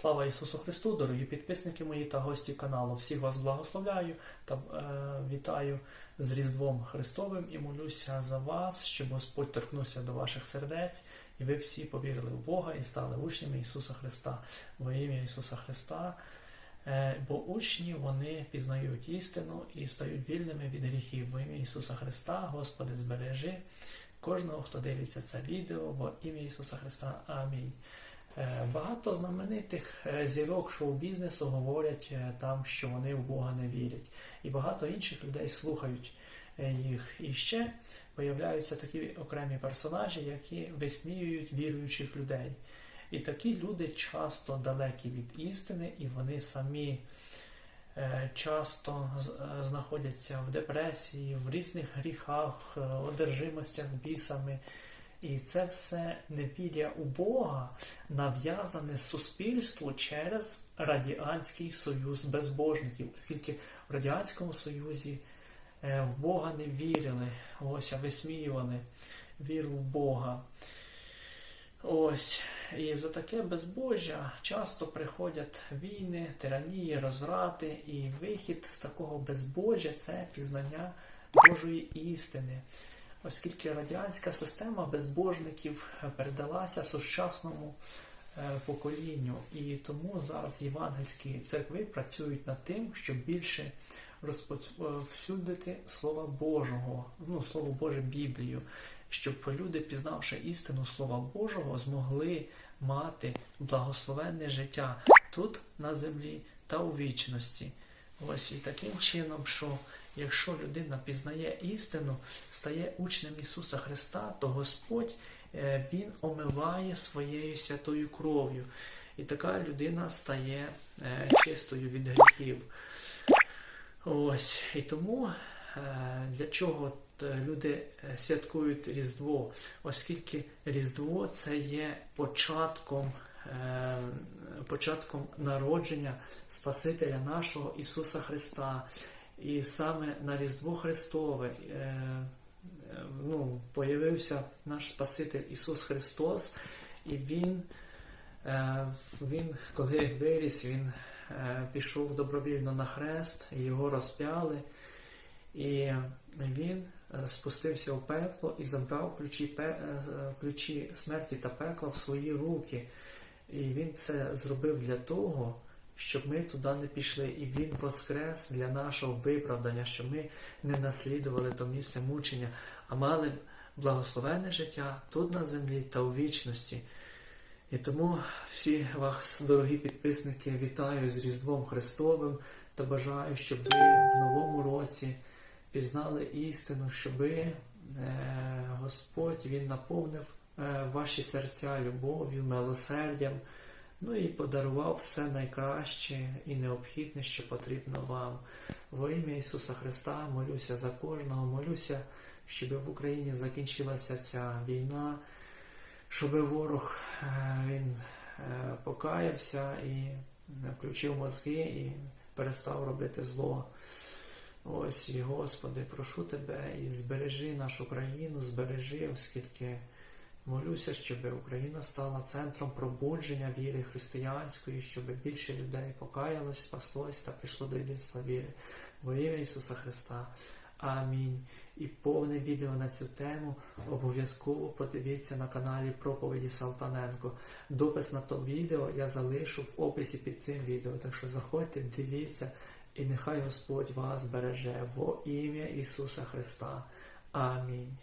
Слава Ісусу Христу, дорогі підписники мої та гості каналу. Всіх вас благословляю та е, вітаю з Різдвом Христовим і молюся за вас, щоб Господь торкнувся до ваших сердець, і ви всі повірили в Бога і стали учнями Ісуса Христа во ім'я Ісуса Христа. Е, бо учні вони пізнають істину і стають вільними від гріхів. Во ім'я Ісуса Христа, Господи, збережи кожного, хто дивиться це відео, во ім'я Ісуса Христа. Амінь. Е, Багато знаменитих е, зірок шоу-бізнесу говорять е, там, що вони в Бога не вірять. І багато інших людей слухають їх. І ще появляються такі окремі персонажі, які висміюють віруючих людей. І такі люди часто далекі від істини, і вони самі часто знаходяться в депресії, в різних гріхах, одержимостях бісами. І це все невір'я у Бога нав'язане суспільству через Радіанський Союз безбожників, оскільки в Радіанському Союзі е, в Бога не вірили, ось а висміювали віру в Бога. Ось, і за таке безбожжя часто приходять війни, тиранії, розврати, і вихід з такого безбожжя це пізнання Божої істини оскільки радянська система безбожників передалася сучасному е, поколінню, і тому зараз євангельські церкви працюють над тим, щоб більше розповсюдити Слова Божого, ну Слово Боже Біблію, щоб люди, пізнавши істину Слова Божого, змогли мати благословенне життя тут на землі та у вічності. Ось і таким чином, що якщо людина пізнає істину, стає учнем Ісуса Христа, то Господь е, Він омиває своєю святою кров'ю. І така людина стає е, чистою від гріхів. Ось. І тому е, для чого люди святкують Різдво, оскільки Різдво це є початком, початком народження Спасителя нашого Ісуса Христа. І саме на Різдво Христове е, е, ну, появився наш Спаситель Ісус Христос, і Він, е, він коли виріс, Він пішов добровільно на хрест, його розп'яли, і Він спустився в пекло і забрав ключі, ключі смерті та пекла в свої руки. І він це зробив для того, щоб ми туди не пішли, і Він воскрес для нашого виправдання, щоб ми не наслідували то місце мучення, а мали благословенне життя тут на землі та у вічності. І тому всі вас, дорогі підписники, вітаю з Різдвом Христовим та бажаю, щоб ви в новому році пізнали істину, щоб е, Господь Він наповнив ваші серця любов'ю, милосердям. Ну і подарував все найкраще і необхідне, що потрібно вам. Во ім'я Ісуса Христа молюся за кожного, молюся, щоб в Україні закінчилася ця війна, щоб ворог е, він е, покаявся і включив мозги і перестав робити зло. Ось, Господи, прошу Тебе і збережи нашу країну, збережи, оскільки. Молюся, щоб Україна стала центром пробудження віри християнської, щоб більше людей покаялось, спаслось та прийшло до єдинства віри. Во ім'я Ісуса Христа. Амінь. І повне відео на цю тему обов'язково подивіться на каналі Проповіді Салтаненко. Допис на то відео я залишу в описі під цим відео. Так що заходьте, дивіться, і нехай Господь вас береже во ім'я Ісуса Христа. Амінь.